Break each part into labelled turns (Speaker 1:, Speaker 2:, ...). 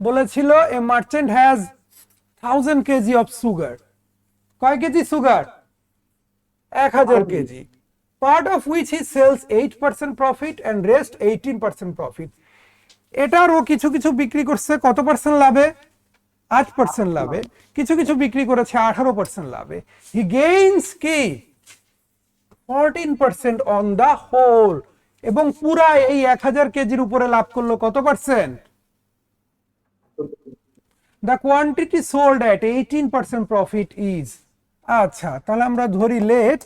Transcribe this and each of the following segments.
Speaker 1: বলেছিল a merchant has thousand KG of sugar কয় KG sugar এক হাজার KG. Part of which he sells eight percent profit and rest eighteen percent profit এটার ও কিছু কিছু বিক্রি করছে কত পার্সেন্ট লাভে? আট পার্সেন্ট লাভে। কিছু কিছু বিক্রি করেছে আঠারো পার্সেন্ট লাভে। হি গেইনস কি? Fourteen percent on the whole এবং পুরা এই এক হাজার কেজির উপরে লাভ করল কত percent the quantity sold at eighteen percent profit is আচ্ছা তাহলে আমরা ধরি let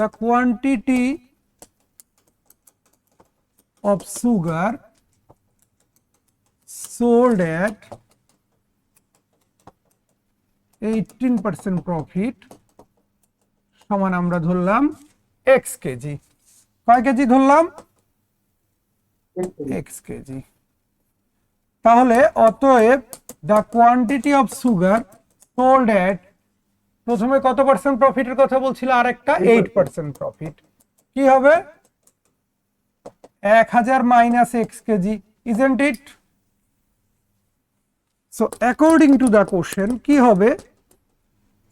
Speaker 1: the quantity of sugar sold at 18% profit সমান আমরা ধরলাম x কেজি। কয় কেজি ধরলাম? X KG. তাহলে অতএব the quantity of sugar sold at প্রথমে কত পার্সেন্ট প্রফিটের কথা বলছিল আরেকটা এইট পার্সেন্ট প্রফিট কি হবে? এক হাজার minus x KG isn't it so according to the question কি হবে?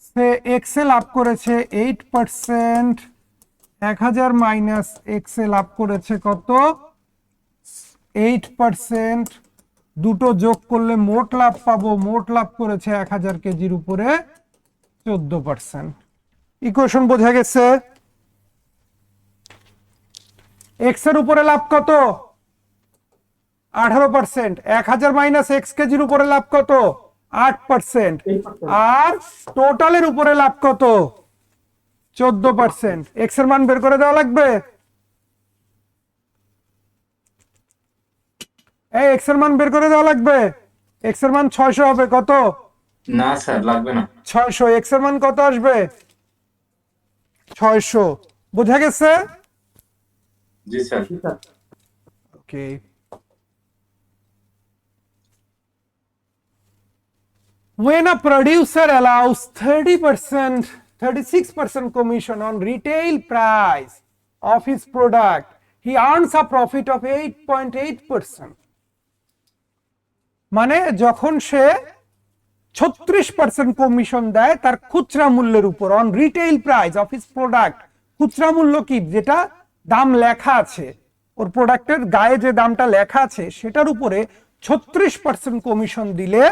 Speaker 1: সে এক্সে লাভ করেছে এইট পার্সেন্ট এক হাজার মাইনাস এক্সে লাভ করেছে কত? এইট পার্সেন্ট দুটো যোগ করলে মোট লাভ পাবো মোট লাভ করেছে এক হাজার কেজির উপরে চোদ্দ পার্সেন্ট। ইকুয়েশন বোঝা গেছে? এক্সের উপরে লাভ কত? আঠারো পার্সেন্ট। এক হাজার মাইনাস এক্স কেজির উপরে লাভ কত? আট পার্সেন্ট। আর টোটালের উপরে লাভ কত? চোদ্দ পার্সেন্ট। এক্সের মান বের করে দেওয়া লাগবে? এই এক্সের মান বের করে দেওয়া লাগবে এক্সের মান ছয়শো হবে কত
Speaker 2: না স্যার লাগবে না
Speaker 1: ছয়শো এক্সের মান কত আসবে ছয়শো বোঝা গেছে
Speaker 2: জি sir
Speaker 1: Okay. When a producer allows 30%, 36% commission on retail price of his product, he earns a profit of 8.8%. মানে যখন সে ছত্রিশ পার্সেন্ট কমিশন দেয়, তার খুচরা মূল্যের উপর on retail price of his product খুচরা মূল্য কি? যেটা দাম লেখা আছে, ওর প্রোডাক্টের গায়ে যে দামটা লেখা আছে, সেটার উপরে ছত্রিশ পার্সেন্ট কমিশন দিলে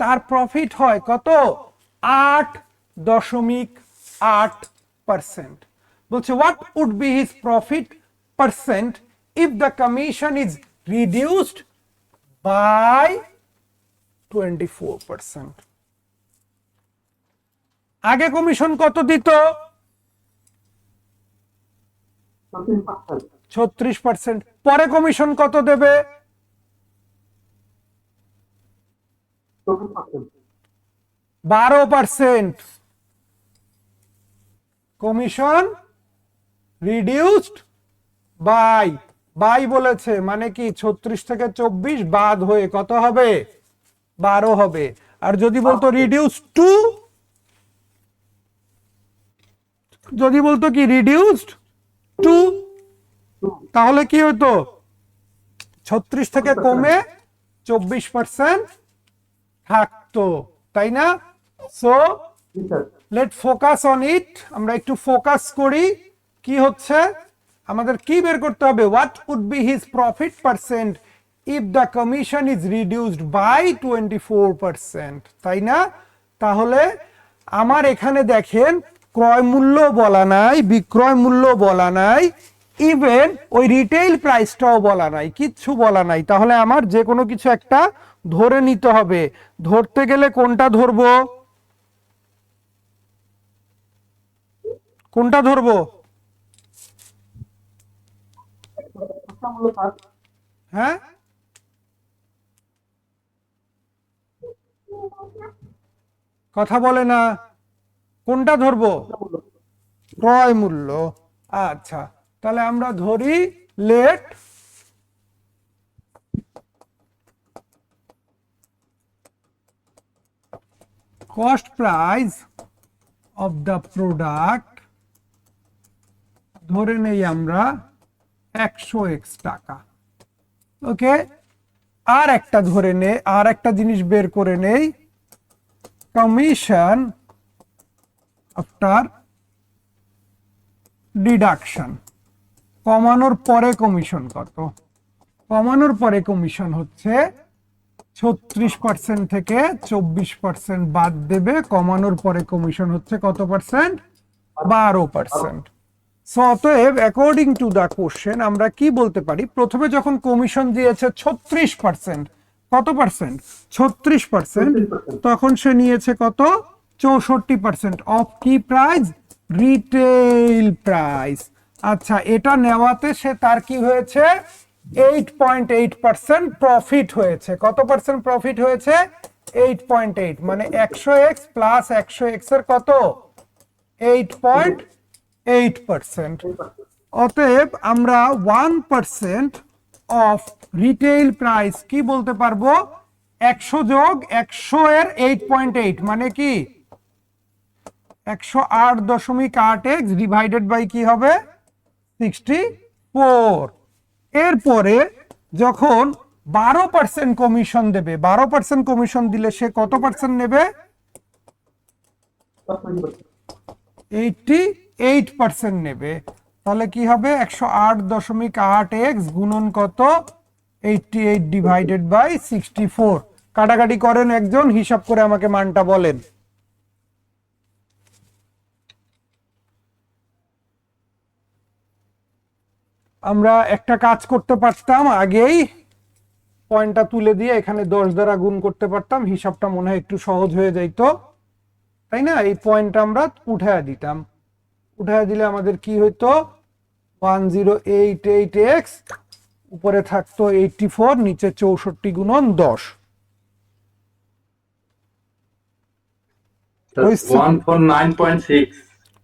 Speaker 1: তার প্রফিট হয় কত? আট দশমিক আট পার্সেন্ট বলছে what would be his profit percent if the commission is reduced by twenty আগে কমিশন কত দিত? ছত্রিশ পার্সেন্ট পরে কমিশন কত দেবে? বারো percent commission reduced by by বলেছে মানে কি, ছত্রিশ থেকে চব্বিশ বাদ হয়ে কত হবে? বারো হবে। আর যদি বলতো রিডিউস টু যদি বলতো কি রিডিউসড টু তাহলে কি হতো? ছত্রিশ থেকে কমে চব্বিশ পার্সেন্ট থাকতো তাই না? So let focus on it আমরা একটু ফোকাস করি কি হচ্ছে? আমাদের কি বের করতে হবে? What would be his profit percent if the commission is reduced by twenty four percent তাই না? তাহলে আমার এখানে দেখেন ক্রয় মূল্য বলা নাই, বিক্রয় মূল্য বলা নাই ইভেন ওই রিটেইল প্রাইসটাও বলা নাই, কিচ্ছু বলা নাই। তাহলে আমার যে কোনো কিছু একটা ধরে নিতে হবে। ধরতে গেলে কোনটা ধরবো? কোনটা ধরবো? হ্যাঁ? কথা বলে না। কোনটা ধরবো? ক্রয় মূল্য। আচ্ছা তাহলে আমরা ধরি let. cost price of the product ধরে নেই আমরা একশো এক্স টাকা। ওকে? আর একটা ধরে নে আর একটা জিনিস বের করে নেই। কমিশন আফটার ডিডাকশন কমানোর পরে কমিশন কত? কমানোর পরে কমিশন হচ্ছে ছত্রিশ পার্সেন্ট থেকে চব্বিশ পার্সেন্ট বাদ দেবে। কমানোর পরে কমিশন হচ্ছে কত পার্সেন্ট বারো পার্সেন্ট অতএব অ্যাকর্ডিং টু দ্য কোশ্চেন আমরা কি বলতে পারি? প্রথমে যখন কমিশন দিয়েছে ছত্রিশ পার্সেন্ট কত পার্সেন্ট ছত্রিশ পার্সেন্ট তখন সে নিয়েছে কত? চৌষট্টি পার্সেন্ট অফ কি প্রাইস রিটেইল প্রাইস আচ্ছা এটা নেওয়াতে সে তার কি হয়েছে? Eight point eight percent profit হয়েছে। কত পার্সেন্ট প্রফিট হয়েছে? এইট পয়েন্ট এইট মানে একশো এক্স প্লাস একশো এক্সের কত? এইট পয়েন্ট এইট পার্সেন্ট অতএব আমরা one percent of retail price কি বলতে পারব? একশো যোগ একশো এর এইট পয়েন্ট এইট মানে কি? একশো আট দশমিক আট এক্স ডিভাইডেড বাই কি হবে? সিক্সটি ফোর এরপরে যখন বারো পার্সেন্ট কমিশন দেবে, বারো পার্সেন্ট কমিশন দিলে সে কত পার্সেন্ট নেবে? এইটটি এইট পার্সেন্ট নেবে। তাহলে কি হবে? একশো আট দশমিক আট এক্স গুণন কত? Eighty eight divided by sixty four কাটাকাটি করেন একজন, হিসাব করে আমাকে মানটা বলেন। আমরা একটা কাজ করতে পারতাম, আগেই পয়েন্টটা তুলে দিয়ে এখানে দশ দ্বারা গুণ করতে পারতাম, হিসাবটা মনে হয় একটু সহজ হয়ে যাইতো। তাই না? এই পয়েন্টটা আমরা উঠায় দিতাম। উঠায় দিলে আমাদের কি হইতো? One zero eight eight x উপরে থাকতো এইটটি ফোর নিচে চৌষট্টি গুণন দশ।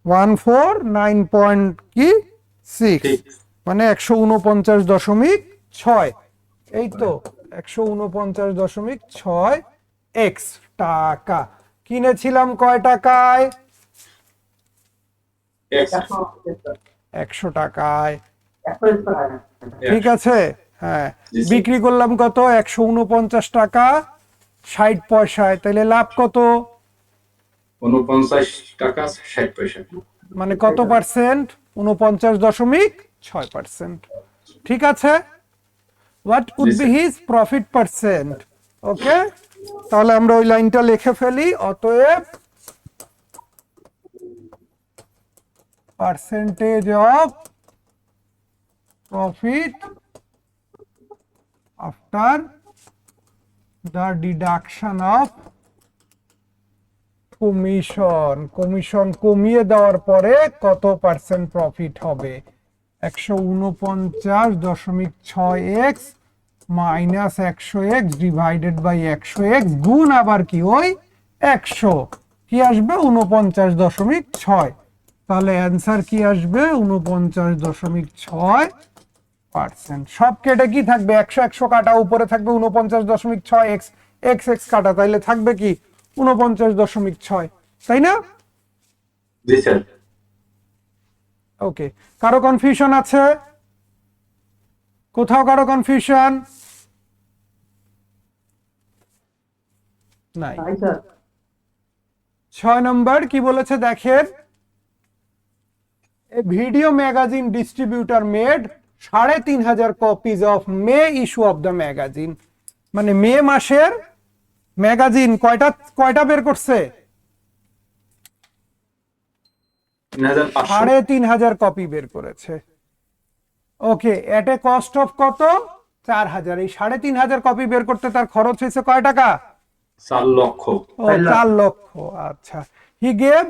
Speaker 2: ওয়ান ফোর নাইন পয়েন্ট
Speaker 1: কি? সিক্স মানে একশো উনপঞ্চাশ দশমিক ছয় এই তো একশো উনপঞ্চাশ দশমিক ছয় এক্স টাকা। কিনেছিলাম কয় টাকায়? একশো টাকায়। ঠিক আছে? হ্যাঁ। বিক্রি করলাম কত? একশো উনপঞ্চাশ টাকা। ষাট পয়সায়। তাহলে লাভ কত?
Speaker 2: উনপঞ্চাশ টাকা ষাট পয়সা।
Speaker 1: মানে কত পার্সেন্ট? উনপঞ্চাশ দশমিক ছয় পার্সেন্ট। ঠিক আছে? What would be his profit percent okay তাহলে আমরা ওই লাইনটা লিখে ফেলি অতএব percentage of profit after the deduction of commission commission কমিয়ে দেওয়ার পরে কত পার্সেন্ট প্রফিট হবে? একশো উনপঞ্চাশ দশমিক ছয় এক্স মাইনাস একশো এক্স ডিভাইডেড বাই একশো এক্স গুণ আবার কি ওই একশো। কি আসবে? উনপঞ্চাশ দশমিক ছয়। তাহলে অ্যান্সার কি আসবে? উনপঞ্চাশ দশমিক ছয় পার্সেন্ট সব কেটে কি থাকবে? একশো একশো কাটা উপরে থাকবে উনপঞ্চাশ দশমিক ছয় এক্স এক্স এক্স কাটা তাইলে থাকবে কি? উনপঞ্চাশ দশমিক ছয়। তাই না? ওকে। কারও কনফিউশন আছে? কোথাও কারও কনফিউশন নাই। ছয় নম্বর কি বলেছে দেখেন? A video magazine distributor made সাড়ে তিন হাজার copies of May issue of the magazine মানে মে মাসের ম্যাগাজিন কয়টা কয়টা বের করছে? সাড়ে তিন হাজার কপি বের করেছে। ওকে এট এ কস্ট অফ কত? চার হাজার। এই সাড়ে তিন হাজার কপি বের করতে তার খরচ হয়েছে কয় টাকা?
Speaker 2: চার লক্ষ।
Speaker 1: ও চার লক্ষ আচ্ছা। হি গেভ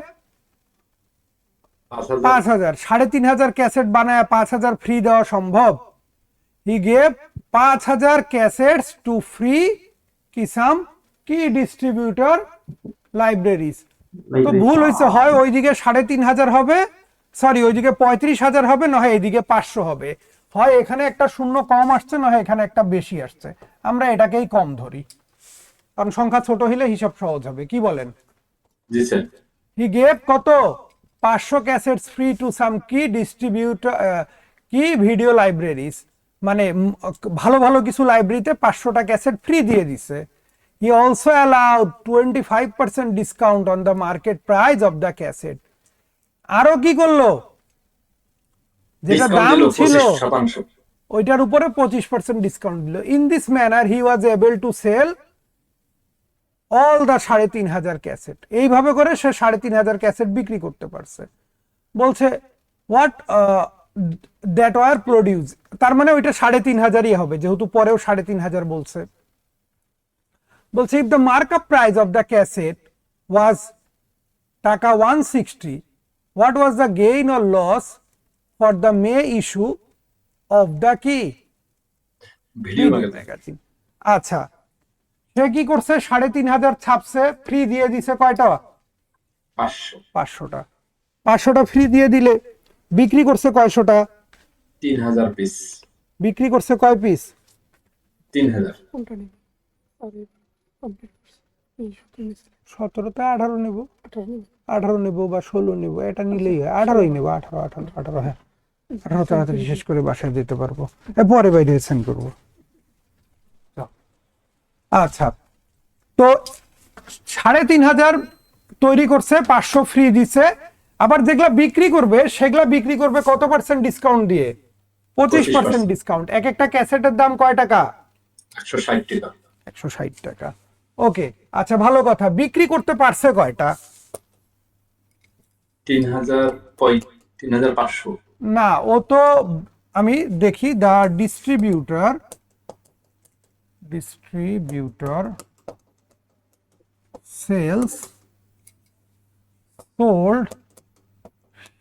Speaker 2: পাঁচ হাজার।
Speaker 1: সাড়ে তিন হাজার ক্যাসেট বানায় পাঁচ হাজার ফ্রি দেওয়া সম্ভব। হি গেভ পাঁচ হাজার ক্যাসেটস টু ফ্রি কিসাম কি ডিস্ট্রিবিউটর লাইব্রেরিজ তো ভুল হয়েছে হয় ওইদিকে সাড়ে তিন হাজার হবে সরি ওইদিকে পঁয়ত্রিশ হাজার হবে না হয় এইদিকে পাঁচশো হবে। হয় এখানে একটা শূন্য কম আসছে না হয় এখানে একটা বেশি আসছে। আমরা এটাকেই কম ধরি। কারণ সংখ্যা ছোট হলে হিসাব সহজ হবে কি বলেন?
Speaker 2: জি স্যার।
Speaker 1: হি গেভ কত? পাঁচশো ক্যাসেটস ফ্রি টু সাম কি ডিস্ট্রিবিউট কি ভিডিও লাইব্রেরিজ মানে ভালো ভালো কিছু লাইব্রেরিতে পাঁচশোটা ক্যাসেট ফ্রি দিয়ে দিছে। He also allowed twenty five percent discount on the market price of the cassette আরও কি করল? যেটা দাম ছিল ওইটার উপরে পঁচিশ পার্সেন্ট ডিসকাউন্ট দিল। In this manner he was able to sell all the সাড়ে তিন হাজার ক্যাসেট। এইভাবে করে সে সাড়ে তিন হাজার ক্যাসেট বিক্রি করতে পারছে। বলছে হোয়াট দ্যাট ওয়ার প্রডিউস তার মানে ওইটা সাড়ে তিন হাজারই হবে যেহেতু পরেও সাড়ে তিন হাজার বলছে। বলছে if the markup price of the cassette was টাকা one sixty what was the gain or loss for the May issue of the কি আচ্ছা সে কি করছে? সাড়ে তিন হাজার ছাপছে ফ্রি দিয়ে দিছে কয়টা?
Speaker 2: পাঁচশো।
Speaker 1: পাঁচশোটা। পাঁচশোটা ফ্রি দিয়ে দিলে বিক্রি করছে কয়শোটা?
Speaker 2: তিন হাজার পিস
Speaker 1: বিক্রি করছে কয় পিস
Speaker 2: তিন হাজার।
Speaker 1: সতেরোতে আঠারো নেব।
Speaker 3: আঠারো নেব।
Speaker 1: বা ষোলো নেব এটা নিলেই হয়। আঠারোই নেব আঠারো আঠারো আঠারো হ্যাঁ। আঠারো তাড়াতাড়ি শেষ করে বাসায় যেতে পারব। এ, পরে বাইরে সেন্ড করব। আচ্ছা। তো সাড়ে তিন হাজার তৈরি করছে পাঁচশো ফ্রি দিছে আবার যেগুলা বিক্রি করবে সেগুলা বিক্রি করবে কত পার্সেন্ট ডিসকাউন্ট দিয়ে? পঁচিশ পার্সেন্ট ডিসকাউন্ট এক একটা ক্যাসেটের দাম কয় টাকা?
Speaker 2: একশো ষাট টাকা।
Speaker 1: ওকে আচ্ছা ভালো কথা। বিক্রি করতে পারছে কয়টা?
Speaker 2: তিন হাজার তিন হাজার পাঁচশো।
Speaker 1: না ও তো আমি দেখি the distributor distributor sales sold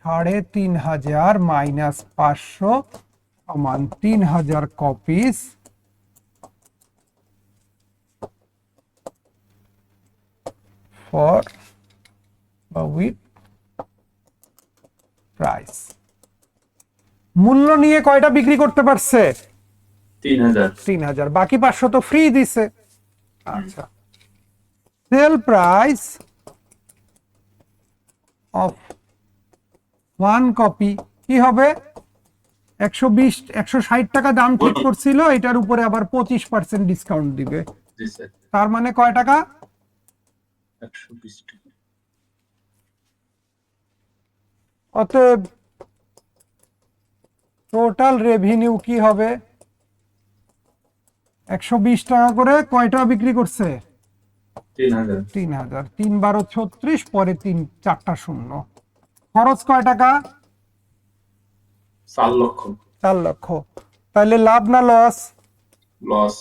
Speaker 1: সাড়ে তিন হাজার মাইনাস পাঁচশো, সমান তিন হাজার কপিস ফর উইথ প্রাইস মূল্য নিয়ে কয়টা বিক্রি করতে পারছে?
Speaker 2: তিন হাজার।
Speaker 1: তিন বাকি পাঁচশো তো ফ্রি দিছে। আচ্ছা। Sale price of one copy কি হবে? একশো বিশ একশো ষাট টাকা দাম ঠিক করছিল এটার উপরে আবার পঁচিশ পার্সেন্ট ডিসকাউন্ট দিবে। তার মানে কয় টাকা? অতএব টোটাল রেভিনিউ কি হবে? একশো বিশ টাকা করে কয়টা বিক্রি করছে?
Speaker 2: তিন হাজার।
Speaker 1: তিন বারো ছত্রিশ পরে তিন চারটা শূন্য। খরচ কয় টাকা?
Speaker 2: চার লক্ষ।
Speaker 1: চার লক্ষ। তাহলে লাভ না লস?
Speaker 2: লস।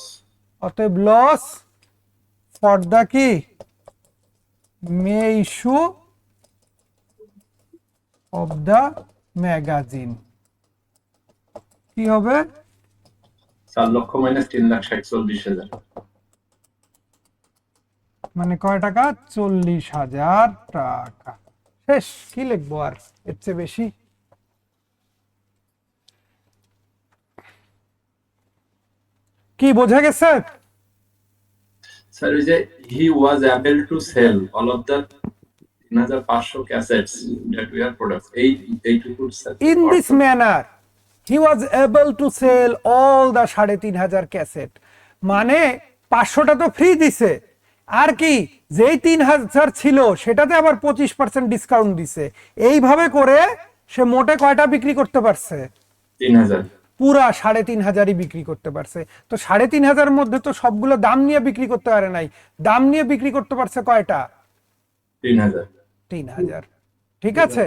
Speaker 1: অতএব লস ফর দ্য কি? May issue of the magazine. কি হবে?
Speaker 2: চার লক্ষ মাইনাস তিন লাখ ষাট চল্লিশ হাজার।
Speaker 1: মানে কয় টাকা? চল্লিশ হাজার টাকা। শেষ কি লিখব আর? এর চেয়ে বেশি? কি বোঝা গেছে?
Speaker 2: স্যার ওই যে he was able to sell all of the তিন হাজার পাঁচশো cassettes that we are products এই এইটুকু sir
Speaker 1: in this manner he was able to sell all the সাড়ে তিন হাজার ক্যাসেট। মানে পাঁচশোটা তো ফ্রি দিছে। আর কি যেই তিন হাজার ছিল সেটাতে আবার পঁচিশ পার্সেন্ট ডিসকাউন্ট দিছে। এইভাবে করে সে মোটে কয়টা বিক্রি করতে পারছে? পুরা সাড়ে তিন হাজারই বিক্রি করতে পারছে। তো সাড়ে তিন হাজার মধ্যে তো সবগুলো দাম নিয়ে বিক্রি করতে পারে নাই। দাম নিয়ে বিক্রি করতে পারছে কয়টা?
Speaker 2: তিন হাজার।
Speaker 1: ঠিক আছে?